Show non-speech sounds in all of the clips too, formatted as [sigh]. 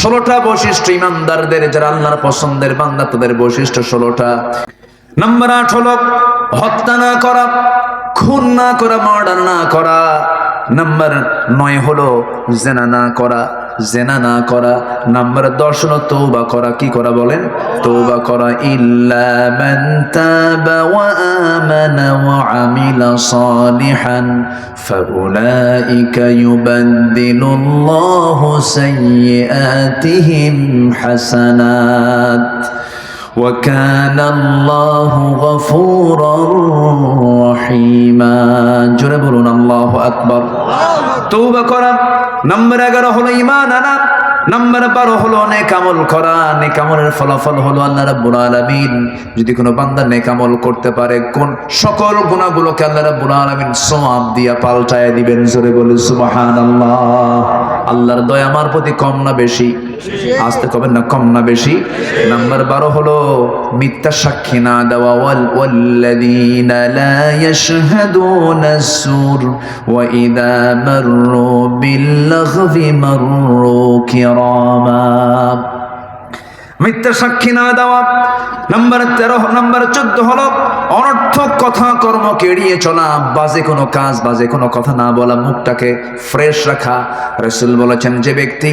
ষোলোটা বৈশিষ্ট্য ইমানদারদের, যারা আল্লাহর পছন্দের বান্দা, তাদের বৈশিষ্ট্য ষোলোটা। নাম্বার আট হলো হত্যা না করা, খুন না করা, মার্ডার না করা। নাম্বার নয় হলো জেনা না করা। জেনা না করা, নাম্বার দশ হলো তৌবা করা, কি করা বলেন? তৌবা করা, ইল্লা মান তাবা ওয়া আমানা ওয়া আমিলা সালিহান, ফাউলাইকা ইউবাদদিলুল্লাহু সাইয়্যাতিহিম হাসানাত। وكان الله غفورا رحيما জোরে বলুন আল্লাহু আকবার তৌবা করা নম্বর এগারো হলো ইমান আনা নাম্বার বারো হলো নেকামল করা নেকামলের ফলাফল হলো আল্লাহ রাব্বুল আলামিন যদি কোনো বান্দা নেকামল করতে পারে কোন সকল গুণাগুলোকে আল্লাহ রাব্বুল আলামিন সওয়াব দিয়া পাল্টায় দিবেন জোরে বলে সুবহানাল্লাহ আল্লাহর দয়া আমার প্রতি কম না বেশি। আসতে কবেন না, কম না বেশি। নাম্বার বারো হলো, মিথ্যা সাক্ষী না দেওয়া। ওয়াল, ওয়াল্লাযীনা লা ইয়াশহাদুনা সুর। ওয়া ইযা মাররু বিল্লাগবি মাররু কিরামা। মিথ্যা সাক্ষী না দেওয়া। নাম্বার তেরো, নাম্বার চোদ্দ হলো, অনর্থক কথা কর্মকে এড়িয়ে চলা, বাজে কোনো কাজ, বাজে কোনো কথা না বলা, মুখটাকে ফ্রেশ রাখা। রসুল বলেছেন, যে ব্যক্তি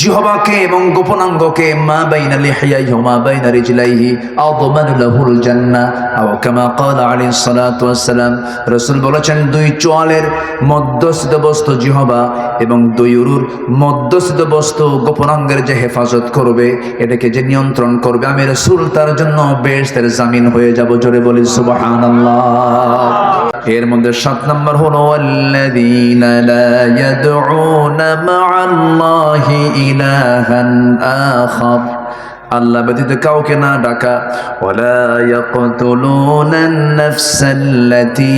জিহবাকে এবং গোপনাঙ্গকে মা বাইনা লিহিয়াইহি মা বাইনা রিজলাইহি আদমানু লাহুল জান্নাহ। আও কামা ক্বালা আলাইহিস সালাতু ওয়াসসালাম রাসূল বলেছেন, দুই চোয়ালের মধ্যস্থিত বস্তু জিহবা এবং দুই উরুর মধ্যস্থিত বস্তু গোপনাঙ্গের যে হেফাজত করবে, এটাকে যে নিয়ন্ত্রণ করবে, আমি রাসূল তার জন্য বেহেশতের জামিন হয়ে যাব। জোরে বলি, সুবহানাল্লাহ। এর মধ্যে সাত নম্বর হলো আল্লাযীনা লা ইয়াদউনা মা'আল্লাহি ইলাহান আখার। আল্লাহ ব্যতীত কাউকে না ডাকা। ওয়ালা ইয়াকতুলুনা আন-নাফসাল্লাতী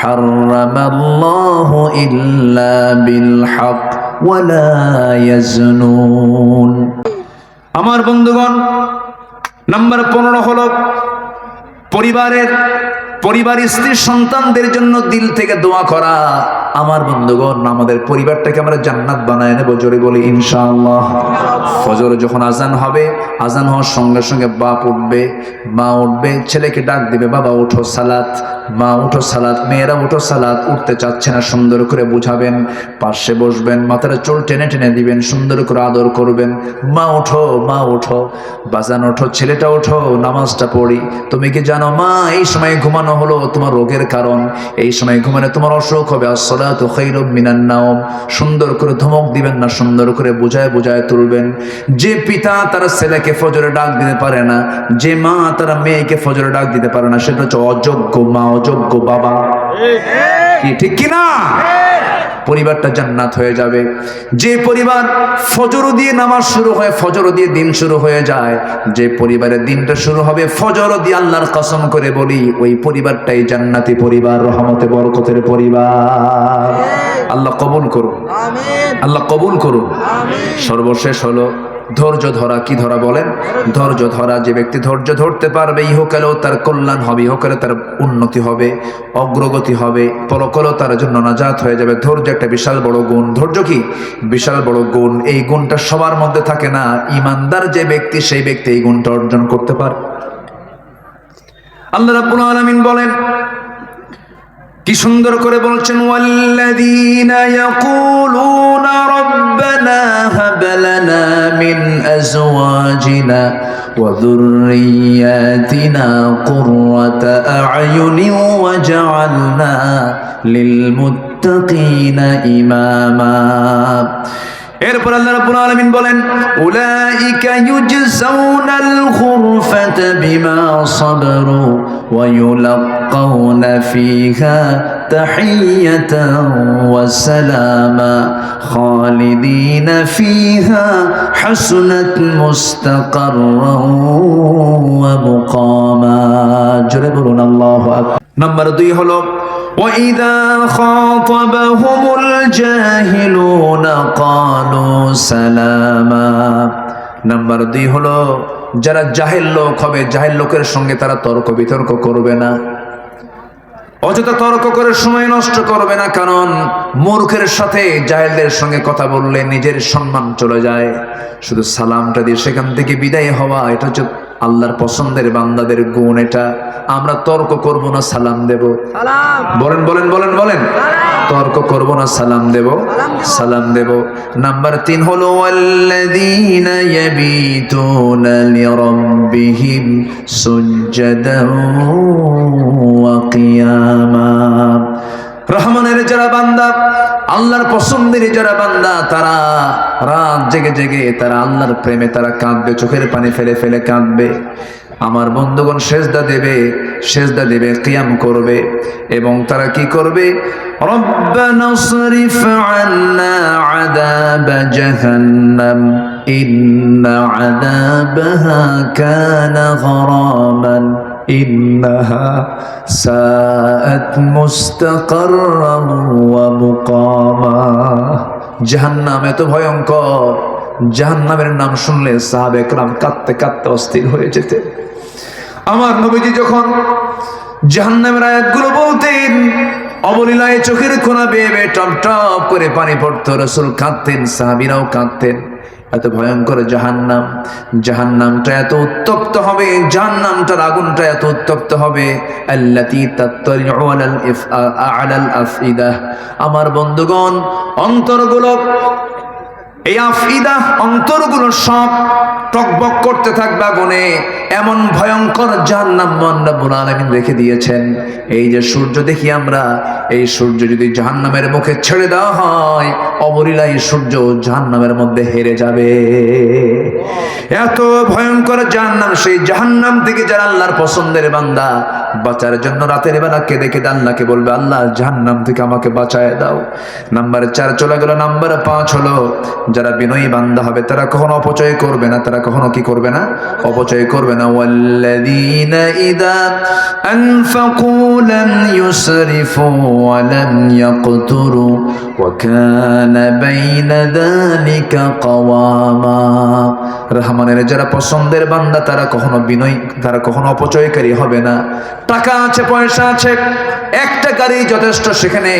হারামাল্লাহু ইল্লা বিল হক ওয়ালা ইয়াজনুন। আমার বন্ধুগণ, নাম্বার পনেরো হলো, পরিবারের পরিবার স্ত্রী সন্তানদের জন্য দিল থেকে দোয়া করা। আমার বন্ধুগণ, আমাদের পরিবারটাকে আমরা জান্নাত বানায় নেব জোরে বলি ইনশাআল্লাহ। ফজর যখন আজান হবে, আজান হওয়ার সঙ্গে সঙ্গে বাপ উঠবে, মা উঠবে, ছেলেকে ডাক দিবে, বাবা উঠো সালাত, মা উঠো সালাত, মেয়েরা উঠো সালাত, উঠতে চাচ্ছে না, সুন্দর করে বুঝাবেন, পাশে বসবেন, মাথার চুল টেনে টেনে দিবেন, সুন্দর করে আদর করবেন, মা উঠো মা উঠো বাজান ওঠো, ছেলেটা ওঠো, নামাজটা পড়ি, তুমি কি জানো, মা, এই সময় ঘুমানো হলো তোমার রোগের কারণ, এই সময় ঘুমানো তোমার অসুখ হবে আসসালাতু খাইরুম মিনান নাওম। সুন্দর করে ধমক দিবেন না সুন্দর করে বুঝায় বুঝায় তুলবেন। যে পিতা তার ছেলেকে ফজরে ডাক দিতে পারে না যে মা তার মেয়েকে ফজরে ডাক দিতে পারে না সেটা হচ্ছে অযোগ্য মা অযোগ্য বাবা। ঠিক। কি না পরিবারটা জান্নাত হয়ে যাবে। যে পরিবার ফজর দিয়ে নামাজ শুরু হয় ফজর দিয়ে দিন শুরু হয়ে যায়। যে পরিবারের দিনটা শুরু হবে ফজর দিয়ে আল্লাহর কসম করে বলি ওই পরিবারটাই জান্নাতি পরিবার রহমতে বরকতের পরিবার। আল্লাহ কবুল করুন। আল্লাহ কবুল করুন। সর্বশেষ হলো ধৈর্য ধরা, কি ধরা বলেন? ধৈর্য ধরা, যে ব্যক্তি ধৈর্য ধরতে পারবে, ইহকালেও তার কল্যাণ হবে, ইহকালে তার উন্নতি হবে, অগ্রগতি হবে, পরকালেও তার জন্য নাজাত হয়ে যাবে। ধৈর্য একটা বিশাল বড় গুণ। ধৈর্য কি? বিশাল বড় গুণ। এই গুণটা সবার মধ্যে থাকে না। ইমানদার যে ব্যক্তি, সেই ব্যক্তি এই গুণটা অর্জন করতে পারে। আল্লাহ রাব্বুল আলামিন বলেন কি সুন্দর করে বলছেন, ওয়াল্লাযীনা ইয়াকুলুনা রাব্বানা হাব লানা মিন আজওয়াজিনা ওয়া যুররিয়াতিনা কুররাতা আ'য়ুনিন ওয়াজ'আলনা লিল মুত্তাকিনা ইমামা। এরপর আল্লাহ রাব্বুল আলামিন বলেন, উলাইকা ইউজজাউনাল খুরফাতা বিমা সাবারু ওয়া ইউলাক্কাউনা ফিহা তাহিয়াতান ওয়া সালামা খালিদিনা ফিহা হাসনাত মুস্তাকাররান ওয়া মুকামা জোরে বলুন আল্লাহু আকবার নাম্বার 2 হলো وإذا خاطبهم الجاهلون قالوا سلاما নাম্বার দুই হলো যারা জাহের লোক হবে জাহের লোকের সঙ্গে তারা তর্ক বিতর্ক করবে না। অযথা তর্ক করে সময় নষ্ট করবে না, কারণ মূর্খের সাথে জাহেলদের সঙ্গে কথা বললে নিজের সম্মান চলে যায়। শুধু সালামটা দিয়ে সেখান থেকে বিদায় হওয়া, এটা হচ্ছে আল্লাহর পছন্দের বান্দাদের গুণ এটা। আমরা তর্ক করব না সালাম দেব। বলেন বলেন বলেন বলেন। তর্ক করব না সালাম দেব। সালাম দেব। নাম্বার তিন হলো ওয়াল্লাযীনা ইয়াবিতুনা লিরাব্বিহিম সুজদান ওয়া কিয়ামা। রহমানের যারা বান্দা, আল্লাহর পছন্দের যারা বান্দা, তারা রাত জেগে জেগে তারা আল্লাহর প্রেমে তারা কাঁদবে, চোখের পানি ফেলে ফেলে কাঁদবে। আমার বন্ধুগণ সেজদা দেবে সেজদা দেবে, কিয়াম করবে এবং তারা কি করবে? জাহান্নাম, ইন্না আযাবাহা কানা গরামান। সাআত মুস্তাকাররাম ওয়া মুকামা জাহান্নাম এত ভয়ঙ্কর। জাহান্নামের নাম শুনলে সাহাবে একরাম কাঁদতে কাঁদতে অস্থির হয়ে যেতেন আমার নবীজি যখন জাহান্নামের আয়াতগুলো বলতেন, অবলীলায় চোখের কোনা বেয়ে বেয়ে টপ টপ করে পানি পড়তো, রসুল কাঁদতেন, সাহাবিরাও কাঁদতেন। এত ভয়ঙ্কর জাহান্নাম। জাহান্নামটা এত উত্তপ্ত হবে, জাহান্নামটার আগুনটা এত উত্তপ্ত হবে। আমার বন্ধুগণ, অন্তরগুলো এই আফিদা অন্তরগুলো সব টকবক করতে থাকবে আগুনে। এমন ভয়ঙ্কর জাহান্নাম মন্ডাবুল আলমিন রেখে দিয়েছেন। এই যে সূর্য দেখি আমরা, এই সূর্য যদি জাহান্নামের মুখে ছেড়ে দেওয়া হয়, অবলীলায় সূর্য জাহান্নামের মধ্যে হেরে যাবে। এত ভয়ঙ্কর জাহান্নাম, সেই জাহান্নাম থেকে যারা আল্লাহর পছন্দের বান্দা বাঁচার জন্য রাতের বেলা কেঁদে কেঁদে আল্লাহকে বলবে, আল্লাহ, জাহান্নাম থেকে আমাকে বাঁচায় দাও। নাম্বার চার চলে গেল, নাম্বার পাঁচ হলো, যারা বিনয়ী বান্দা হবে, তারা কখনো অপচয় করবে না, তারা কখনো কি করবে না? অপচয় করবে না। রহমানের যারা পছন্দের বান্দা, তারা কখনো বিনয়, তারা কখনো অপচয়কারী হবে না। টাকা আছে, পয়সা আছে, একটা গাড়ি যথেষ্ট সেখানে।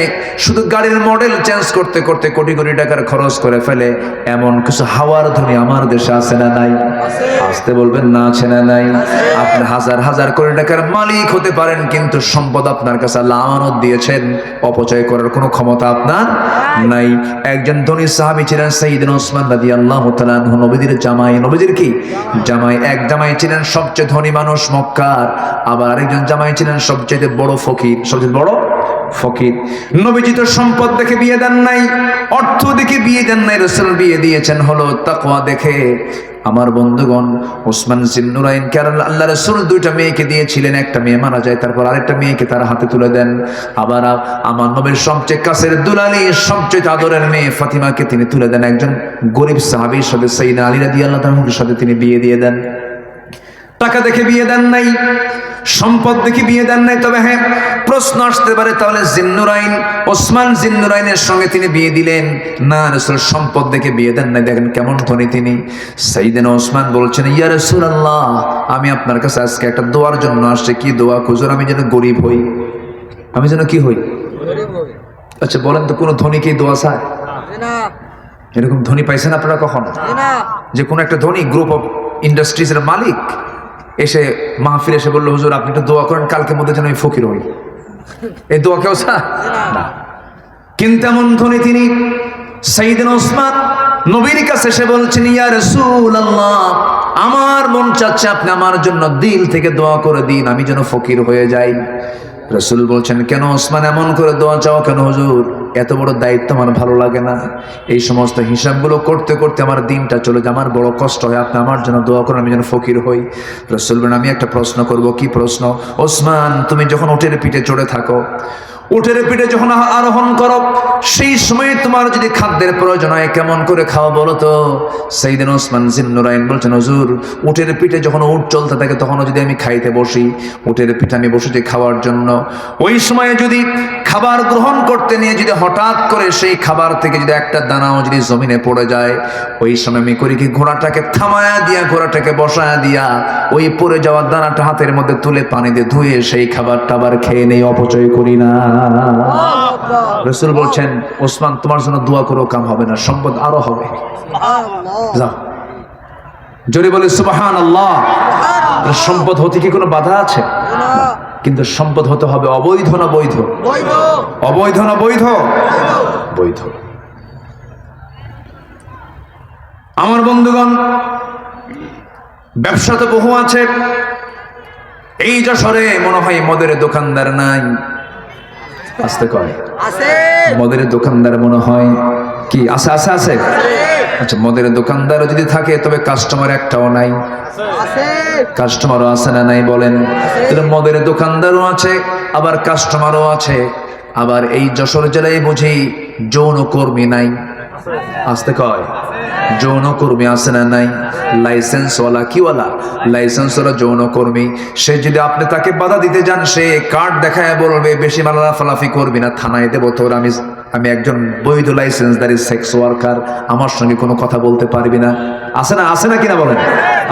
শুধু গাড়ির মডেল চেঞ্জ করতে করতে কোটি কোটি টাকার খরচ করে ফেলে। এমন কিছু হাওয়ার ধ্বনি আমার দেশে আছে না নাই? আসতে বলবেন না আছে না নাই? আপনি হাজার হাজার কোটি টাকার মালিক হতে পারেন, কিন্তু সম্পদ আপনার কাছে আল্লাহ আমানত দিয়েছেন। অপচয় করার কোনো ক্ষমতা আপনার নাই। একজন ধনী সাহাবী ছিলেন সাইদিন ওসমান রাদি আল্লাহ নবীদের জামাই। নবীদের কি? জামাই, এক জামাই ছিলেন সবচেয়ে ধনী মানুষ মক্কার। আবার আরেকজন জামাই ছিলেন সবচেয়ে বড় ফকির সবচেয়ে বড় ফকির। নবীজি তো সম্পদ দেখে বিয়ে দেন নাই, অর্থ দেখে বিয়ে দেন নাই, রসুল বিয়ে দিয়েছেন, হলো তাকওয়া দেখে। আমার বন্ধুগণ, ওসমান জিন্নুরাইন কারণ আল্লাহ রসুল দুইটা মেয়েকে দিয়েছিলেন, একটা মেয়ে মারা যায়, তারপর আরেকটা মেয়েকে তারা হাতে তুলে দেন। আবার আমার নবীর সবচেয়ে কাছের দুলালি, সবচেয়ে আদরের মেয়ে ফাতিমাকে তিনি তুলে দেন। একজন গরিব সাহাবীর সাথে সাইনা আলী রাদি আল্লাহ সাথে তিনি বিয়ে দিয়ে দেন। টাকা দেখে বিয়ে দেন নাই। সম্পদ দেখে বিয়ে দেন নাই তবে হ্যাঁ প্রশ্ন আসতে পারে তাহলে জিন্নুরাইন ওসমান জিন্নুরাইনের সঙ্গে তিনি বিয়ে দিলেন। না রসুল সম্পদ দেখে বিয়ে দেন নাই দেখেন কেমন ধনী তিনি। সাইদিন ওসমান বলছেন ইয়া রসুল আল্লাহ আমি আপনার কাছে আজকে একটা দোয়ার জন্য আসছে কি দোয়া? খুঁজুর আমি যেন গরিব হই। আমি যেন কি হই? আচ্ছা বলেন তো কোনো ধনী কি দোয়া চায়? না এরকম ধনী পাইছেন আপনারা কখন? না। যে কোনো একটা ধনী গ্রুপ অফ ইন্ডাস্ট্রিজের মালিক? এসে মাহফিল এসে বলল, হুজুর, আপনি একটু দোয়া করেন, কালকের মধ্যে যেন আমি ফকির হই। এই দোয়া কেউ কিন্তু এমন ধনী তিনি সাইদিন ওসমান নবীর কাছে এসে বলছেন, ইয়া রসুল আমার মন চাচ্ছে আপনি আমার জন্য দিল থেকে দোয়া করে দিন, আমি যেন ফকির হয়ে যাই। রসুল বলছেন, কেন ওসমান, এমন করে দোয়া চাও কেন হুজুর? এত বড় দায়িত্ব আমার ভালো লাগে না। এই সমস্ত হিসাবগুলো করতে করতে আমার দিনটা চলে যায়। আমার বড় কষ্ট হয়। আপনি আমার জন্য দোয়া করেন, আমি যেন ফকির হই। রসুল আমি একটা প্রশ্ন করব। কি প্রশ্ন? ওসমান, তুমি যখন ওটের পিঠে চড়ে থাকো উটের পিঠে যখন আরোহণ করো, সেই সময় তোমার যদি খাদ্যের প্রয়োজন হয়, কেমন করে খাওয়া বলো তো? সেই দিন ওসমান জিন্নুরাইন বলছেন, হুজুর উটের পিঠে যখন উট চলতে থাকে, তখনও যদি আমি খাইতে বসি উটের পিঠে আমি বসেছি খাওয়ার জন্য। ওই সময়ে যদি খাবার গ্রহণ করতে নিয়ে যদি হঠাৎ করে সেই খাবার থেকে যদি একটা দানাও যদি জমিনে পড়ে যায়, ওই সময় আমি করি কি, ঘোড়াটাকে থামায়া দিয়া, ঘোড়াটাকে বসায়া দিয়া, ওই পড়ে যাওয়ার দানাটা হাতের মধ্যে তুলে পানি দিয়ে ধুয়ে সেই খাবারটা আবার খেয়ে নেই, অপচয় করি না। রসুল বলছেন ওসমান তোমার জন্য দোয়া করো কাম হবে না সম্পদ আরও হবে। যাও। জোরে বলে সুবাহান আল্লাহ সম্পদ হতে কি কোনো বাধা আছে? কিন্তু সম্পদ হতে হবে অবৈধ না বৈধ? অবৈধ না বৈধ? বৈধ। আমার বন্ধুগণ ব্যবসা তো বহু আছে। এই যশোরে মনে হয় মদের দোকানদার নাই। আসতে কয়? আছে। মদের দোকানদার মনে হয় কি? আছে আছে আছে? আচ্ছা মদের দোকানদারও যদি থাকে তবে কাস্টমার একটাও নাই। আছে। কাস্টমারও আছে না নাই বলেন? তাহলে মদের দোকানদারও আছে আবার কাস্টমারও আছে। আবার এই যশোর জেলায় বুঝি যৌন কর্মী নাই। আসতে কয়? যৌন কর্মী আছে না নাই? লাইসেন্সওয়ালা কিওয়ালা লাইসেন্সওয়ালা যৌন কর্মী সে যদি আপনি তাকে বাধা দিতে যান, সে কার্ড দেখায় বলবে, বেশি মালা ফালাফি করবি না, থানায় দেবো তোর। আমি আমি একজন বৈধ লাইসেন্সদারি সেক্স ওয়ার্কার আমার সঙ্গে কোনো কথা বলতে পারবি না। আছে না? আছে না কিনা বলেন?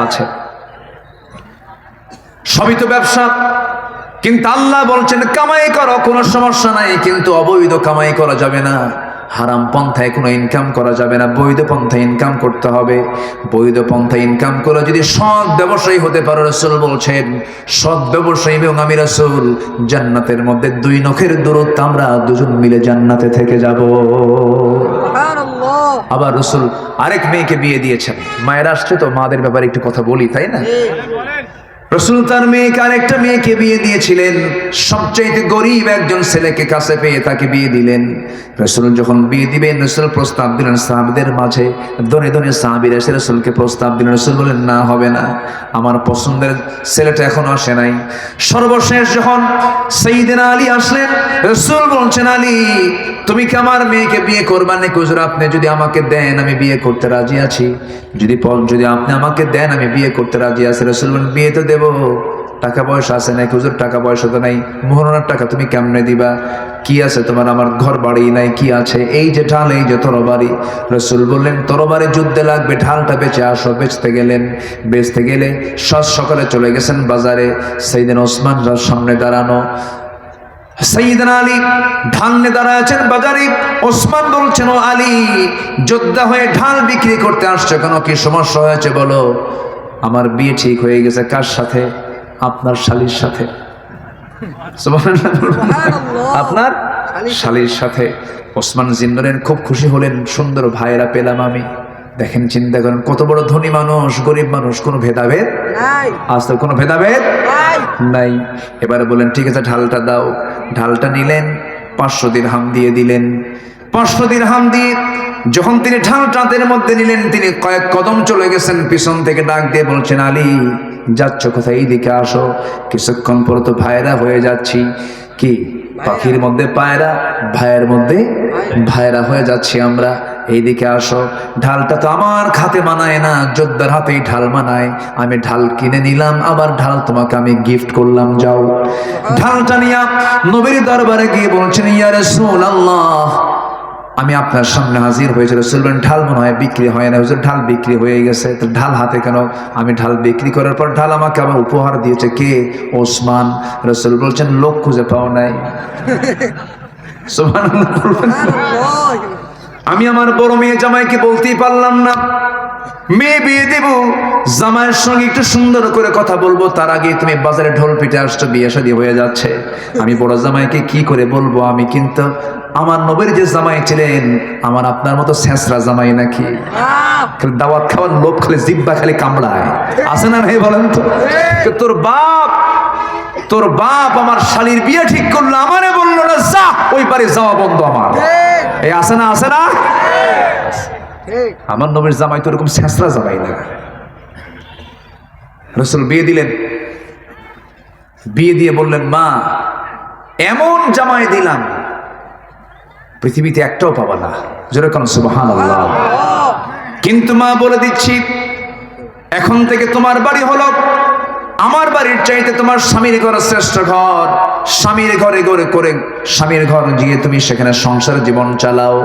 আছে। সবই তো ব্যবসা। কিন্তু আল্লাহ বলছেন, কামাই করো, কোনো সমস্যা নাই, কিন্তু অবৈধ কামাই করা যাবে না। হারাম পন্থায় কোনো ইনকাম করা যাবে না বৈধ পন্থায় ইনকাম করতে হবে। বৈধ পন্থায় ইনকাম করে যদি সৎ ব্যবসায়ী হতে পারো রসুল বলছেন সৎ ব্যবসায়ী এবং আমি রসুল জান্নাতের মধ্যে দুই নখের দূরত্ব আমরা দুজন মিলে জান্নাতে থেকে যাব। সুবহানাল্লাহ। আবার রসুল আরেক মেয়েকে বিয়ে দিয়েছেন। মায়ের আসছে তো মাদের ব্যাপারে একটু কথা বলি তাই না? রসুল তার মেয়েকে আরেকটা মেয়েকে বিয়ে দিয়েছিলেন। সবচাইতে গরিব একজন ছেলেকে কাছে পেয়ে তাকে বিয়ে দিলেন। রসুল যখন বিয়ে দিবেন, রসুল প্রস্তাব দিলেন সাহাবিদের মাঝে। দনে দনে সাহাবির এসে রসুলকে প্রস্তাব দিলেন। রসুল বলেন না, হবে না। আমার পছন্দের ছেলেটা এখনও আসে নাই। সর্বশেষ যখন সেইদিন আলী আসলেন, রসুল বলছেন, আলী, তুমি কি আমার মেয়েকে বিয়ে করবা নাকি? হুজুর, আপনি যদি আমাকে দেন, আমি বিয়ে করতে রাজি আছি। যদি যদি আপনি আমাকে দেন, আমি বিয়ে করতে রাজি আছি। রসুল বলেন বিয়ে তো দেবো। টাকা পয়সা আছে নাকি হুজুর, টাকা পয়সা তো নাই। মোহরানার টাকা তুমি কেমনে দিবা? কি আছে তোমার? আমার ঘর বাড়ি নাই, কি আছে? এই যে ঢাল, এই যে তরবারি। রসুল বললেন, তরবারি যুদ্ধে লাগবে, ঢালটা বেঁচে আসো। বেচতে গেলেন, বেচতে গেলে সাত সকালে চলে গেছেন বাজারে। সেই দিন ওসমান রাজ সামনে দাঁড়ানো। সঈদনা আলী ঢাল নিয়ে দাঁড়ায় আছেন বাজারে। ওসমান বলছেন, ও আলী, যোদ্ধা হয়ে ঢাল বিক্রি করতে আসছে কেন? কি সমস্যা হয়েছে বলো? আমার বিয়ে ঠিক হয়ে গেছে কার সাথে? আপনার শালির সাথে। আপনার শালির সাথে। ওসমান জিন্দরেন খুব খুশি হলেন। সুন্দর ভাইয়েরা পেলাম আমি। দেখেন চিন্তা করেন কত বড় ধনী মানুষ গরিব মানুষ কোনো ভেদাভেদ আজ তো কোনো ভেদাভেদ নাই। নাই। এবারে বলেন ঠিক আছে ঢালটা দাও। ঢালটা নিলেন পাঁচশো দিন হাম দিয়ে দিলেন। পাঁচশো দিন হাম দিয়ে যখন তিনি ঢালটা হাতের মধ্যে নিলেন, তিনি কয়েক কদম চলে গেছেন, পিছন থেকে ডাক দিয়ে বলছেন, আলী, যাচ্ছ কোথায়? এইদিকে আসো। কিছুক্ষণ পর তো ভাইরা হয়ে যাচ্ছি। কি? পাখির মধ্যে পায়রা? ভাইয়ের মধ্যে ভাইরা হয়ে যাচ্ছি আমরা। এইদিকে আসো। ঢালটা তো আমার খাতে মানায় না, যোদ্ধার হাতেই ঢাল মানায়। আমি ঢাল কিনে নিলাম, আবার ঢাল তোমাকে আমি গিফট করলাম, যাও। ঢালটা নিয়া নবীর দরবারে গিয়ে বলছেন, ইয়া রাসূলুল্লাহ আমি আপনার সামনে হাজির হয়েছিল। রসুল ঢাল মনে হয় বিক্রি হয় না। হুজুর ঢাল বিক্রি হয়ে গেছে। তো ঢাল হাতে কেন? আমি ঢাল বিক্রি করার পর ঢাল আমাকে আবার উপহার দিয়েছে। কে? ওসমান। রসুল বলছেন লোক খুঁজে পাও নাই। [laughs] আমি আমার বড় মেয়ে জামাইকে বলতেই পারলাম না। মেয়ে বিয়ে দেব জামাইয়ের সঙ্গে একটু সুন্দর করে কথা বলব। তার আগে তুমি বাজারে ঢোল পিঠে আসছো বিয়ে শাদী হয়ে যাচ্ছে। আমি বড় জামাইকে কি করে বলব আমি? কিন্তু আমার নবীর যে জামাই ছিলেন আমার আপনার মতো শেষরা জামাই নাকি? দাওয়াত খাওয়ার লোভ খালি জিব্বা খালি কামড়ায়। আছে না ভাই বলেন তো? তোর বাপ তোর বাপ আমার শালির বিয়ে ঠিক করল আমারে বলল না যা ওই পারে যাওয়া বন্ধ আমার। এই! আছে না আছে না? আমার নবীর জামাই তো এরকম শেষরা জামাই না। রসুল বিয়ে দিলেন। বিয়ে দিয়ে বললেন মা এমন জামাই দিলাম পৃথিবীতে একটাও পাবা না। যেরকম সুবহান আল্লাহ কিন্তু মা বলে দিচ্ছি, এখন থেকে তোমার বাড়ি হলো, আমার বাড়ির চাইতে তোমার স্বামীর ঘর শ্রেষ্ঠ ঘর। স্বামীর ঘরে ঘরে করে স্বামীর ঘর গিয়ে তুমি সেখানে সংসার জীবন চালাও।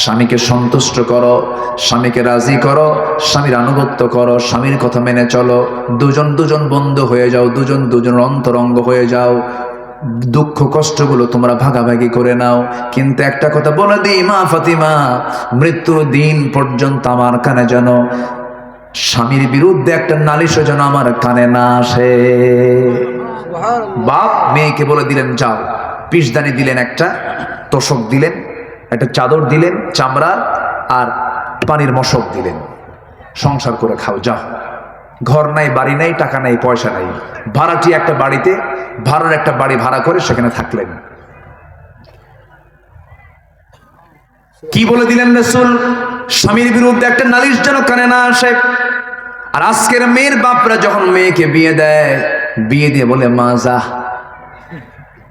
স্বামীকে সন্তুষ্ট করো, স্বামীকে রাজি করো, স্বামীর আনুগত্য করো, স্বামীর কথা মেনে চলো। দুজন দুজন বন্ধু হয়ে যাও, দুজন দুজন অন্তরঙ্গ হয়ে যাও। দুঃখ কষ্টগুলো তোমরা ভাগাভাগি করে নাও। কিন্তু একটা কথা বলে দিই, মা ফাতিমা, মৃত্যুর দিন পর্যন্ত আমার কানে যেন স্বামীর বিরুদ্ধে একটা নালিশও যেন আমার কানে না আসে। বাপ মেয়েকে বলে দিলেন, যাও। পিসদানি দিলেন একটা, তোষক দিলেন, একটা চাদর দিলেন, চামড়া আর পানির মশক দিলেন। সংসার করে খাও, যাও। ঘর নাই বাড়ি নাই টাকা নাই পয়সা নাই। ভাড়াটি একটা বাড়িতে ভাড়ার একটা বাড়ি ভাড়া করে সেখানে থাকলেন। কি বলে দিলেন রসুল? স্বামীর বিরুদ্ধে একটা নালিশ যেন কানে না আসে। আর আজকের মেয়ের বাপরা যখন মেয়েকে বিয়ে দেয় বিয়ে দিয়ে বলে মা যা।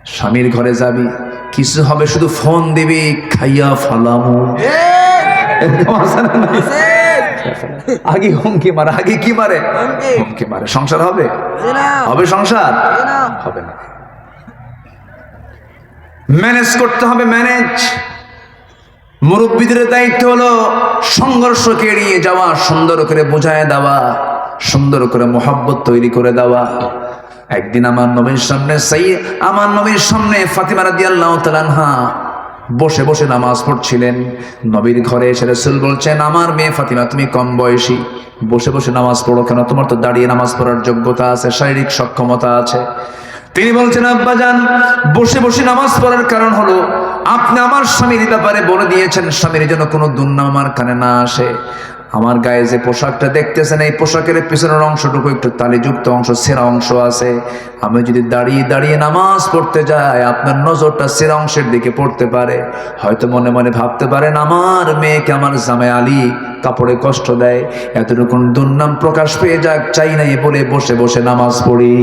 স্বামীর ঘরে যাবি। কিছু হবে শুধু ফোন দিবি খাইয়া ফালামু। [laughs] [laughs] আগে হুমকি মারে আগে কি মারে। হুমকি। মারে। সংসার হবে? হবে সংসার? হবে না। ম্যানেজ করতে হবে ম্যানেজ। মুরব্বীদের দায়িত্ব হলো সংঘর্ষকে এড়িয়ে যাওয়া সুন্দর করে বোঝায় দেওয়া সুন্দর করে মোহাব্বত তৈরি করে দেওয়া। একদিন আমার নবীর সামনে সেই আমার নবীর সামনে ফাতিমা রাদিয়াল্লাহু তাআলা বসে বসে নামাজ পড়ছিলেন। নবীর ঘরে এসে রসুল বলছেন, আমার মেয়ে ফাতিমা, তুমি কম বয়সী। বসে বসে নামাজ পড়ো কেন? তোমার তো দাঁড়িয়ে নামাজ পড়ার যোগ্যতা আছে, শারীরিক সক্ষমতা আছে। তিনি বলছেন আব্বাজান বসে বসে নামাজ পড়ার কারণ হলো, আপনি আমার স্বামীর ব্যাপারে বলে দিয়েছেন, স্বামীর যেন কোনো দুর্নাম আমার কানে না আসে। আমার গায়ে যে পোশাকটা দেখতেছেন এই পোশাকের পিছনের অংশটুকু একটু তালিযুক্ত অংশ সেরা অংশ আছে। আমি যদি দাঁড়িয়ে দাঁড়িয়ে নামাজ পড়তে যাই আপনার নজরটা সেরা অংশের দিকে পড়তে পারে। হয়তো মনে মনে ভাবতে পারেন আমার মেয়েকে আমার জামে আলী কাপড়ে কষ্ট দেয়। এতটুকু দুর্নাম প্রকাশ পেয়ে যাক চাই নাই বলে বসে বসে নামাজ পড়ি।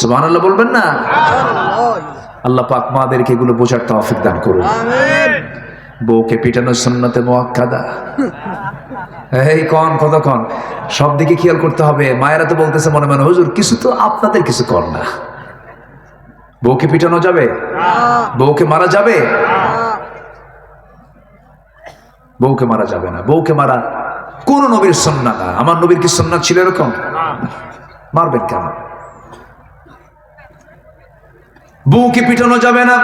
সুবহানাল্লাহ বলবেন না? আল্লাহ পাক মাদেরকে এগুলো বোঝার তৌফিক দান করুন। বউকে পিটানো সুন্নতে মোয়াক্কাদা। এই কন, কতক্ষণ? সব দিকে খেয়াল করতে হবে। মায়েরা তো বলতেছে মনে মনে, হুজুর, কিছু তো আপনাদের কিছু কর না। বউকে পিটানো যাবে? বউকে মারা যাবে? বউকে মারা যাবে না। বউকে মারা কোন নবীর সন্না না। আমার নবীর কি সন্না ছিল এরকম? মারবেন কেন? বউকে পিটানো যাবে না।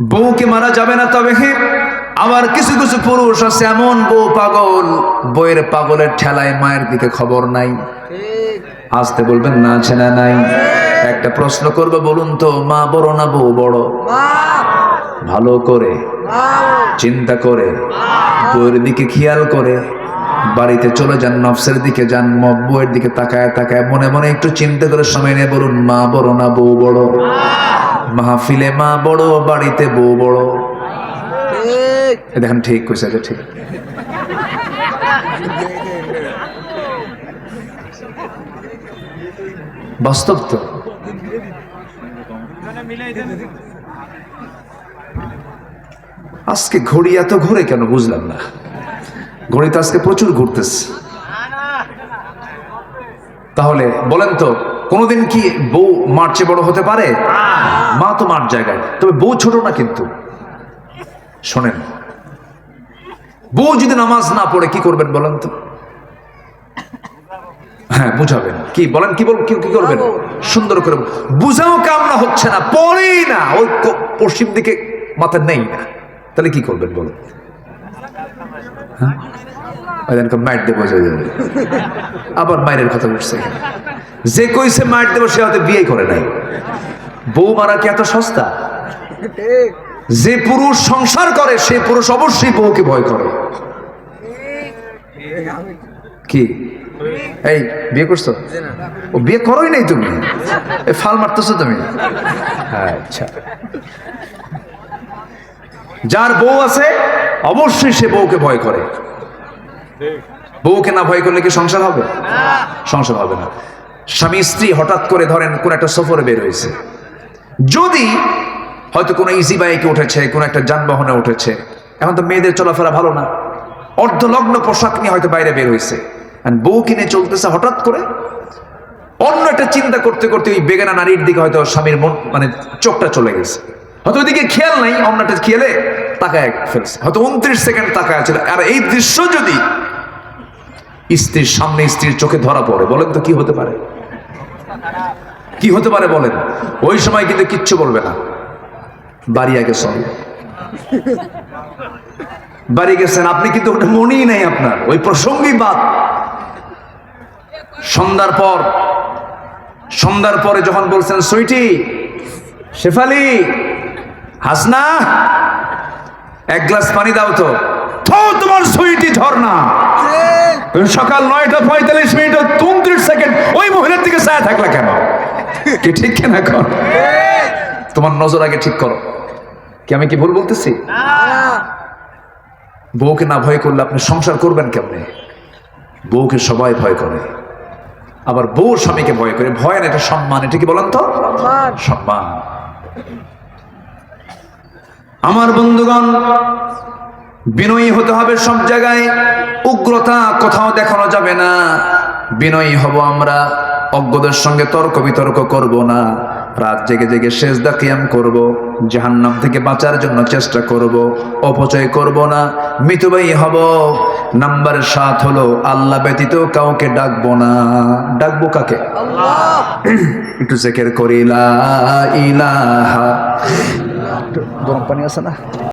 বউকে মারা যাবে না তবে হে, আবার কিছু কিছু পুরুষ আছে এমন বউ পাগল বইয়ের পাগলের ঠেলায় মায়ের দিকে খবর নাই। আসতে বলবেন না আছে না নাই। একটা প্রশ্ন করবে বলুন তো, মা বড় না বউ বড়? ভালো করে, চিন্তা করে, বউয়ের দিকে খেয়াল করে, বাড়িতে চলে যান, নফসের দিকে যান বউয়ের দিকে তাকায় তাকায় মনে মনে একটু চিন্তা করে সময় নিয়ে বলুন, মা বড় না বউ বড়? মাহফিলে মা বড় বাড়িতে বউ বড়। দেখেন ঠিক কইছে ঠিক। বাস্তব তো। আজকে ঘড়ি এত ঘুরে কেন বুঝলাম না। ঘড়ি তো আজকে প্রচুর ঘুরতেছে। তাহলে বলেন তো কোনোদিন কি বউ মার্চে বড় হতে পারে? মা তো মার জায়গায়। তবে বউ ছোট না কিন্তু। শোনেন বউ যদি নামাজ না পড়ে কি করবেন বলেন তো? হ্যাঁ বুঝাবেন। কি বলেন কি বল কি করবেন? সুন্দর করে বুঝাও কামনা হচ্ছে না পড়েই না। ওই পশ্চিম দিকে মাথা নেই না। তাহলে কি করবেন বলুন? হ্যাঁ? ওই দেবো আবার মায়ের কথা উঠছে। যে কইছে মাইর দেবো সে হয়তো বিয়ে করে নাই। বউ মারা কি এত সস্তা? যে পুরুষ সংসার করে সে পুরুষ অবশ্যই বউকে ভয় করে। কি? এই বিয়ে করছ? ও বিয়ে করোই নাই তুমি? ফাল মারতেছো তুমি? আচ্ছা। যার বউ আছে অবশ্যই সে বউকে ভয় করে। বউকে না ভয় করলে কি সংসার হবে? সংসার হবে না। স্বামী স্ত্রী হঠাৎ করে ধরেন কোন একটা সফরে বের হয়েছে। যদি হয়তো কোনো ইজি বাইকে উঠেছে, কোনো একটা যানবাহনে উঠেছে, এখন তো মেয়েদের চলাফেরা ভালো না। অর্ধলগ্ন পোশাক নিয়ে হয়তো বাইরে বের হয়েছে বউ কিনে চলতেছে হঠাৎ করে, অন্য একটা চিন্তা করতে করতে ওই বেগানা নারীর দিকে হয়তো স্বামীর মন মানে চোখটা চলে গেছে। হয়তো ওইদিকে খেয়াল নাই অন্যটা খেয়ালে তাকায় ফেলছে। হয়তো উনত্রিশ সেকেন্ড তাকায় আছে। আর এই দৃশ্য যদি স্ত্রীর সামনে স্ত্রীর চোখে ধরা পড়ে, বলেন তো কি হতে পারে? কি হতে পারে বলেন? ওই সময় কিন্তু কিচ্ছু বলবে না। বাড়ি আগে চলে বাড়ি গেছেন আপনি কিন্তু ওটা মনেই নাই আপনার। ওই প্রসঙ্গই বাদ। সন্ধ্যার পর সন্ধ্যার পরে যখন বলছেন সুইটি শেফালি হাসনা এক গ্লাস পানি দাও তো। তোমার সুইটি ঝর্ণা। সকাল নয়টা পঁয়তাল্লিশ মিনিট উনত্রিশ সেকেন্ড ওই মহিলার দিকে ছায়া থাকলা কেন? কি ঠিক কেনা কর? তোমার নজর আগে ঠিক করো। কি আমি কি ভুল বলতেছি? না। বউকে না ভয় করলে আপনি সংসার করবেন কেমনে? বউকে সবাই ভয় করে। আবার বউ স্বামীকে ভয় করে। ভয় না এটা সম্মান। এটা কি বলেন তো? সম্মান। সম্মান। আমার বন্ধুগণ বিনয়ী হতে হবে সব জায়গায়। উগ্রতা কোথাও দেখানো যাবে না। বিনয়ী হব আমরা। অজ্ঞদের সঙ্গে তর্ক বিতর্ক করব না। রাত জেগে জেগে শেষদা কিয়াম করব। জাহান্নাম থেকে বাঁচার জন্য চেষ্টা করব। অপচয় করব না। মিতবাই হব। নাম্বার সাত হলো, আল্লাহ ব্যতীত কাউকে ডাকবো না। ডাকবো কাকে? একটু জেকের করি ইলাহা। গরম পানি আছে না?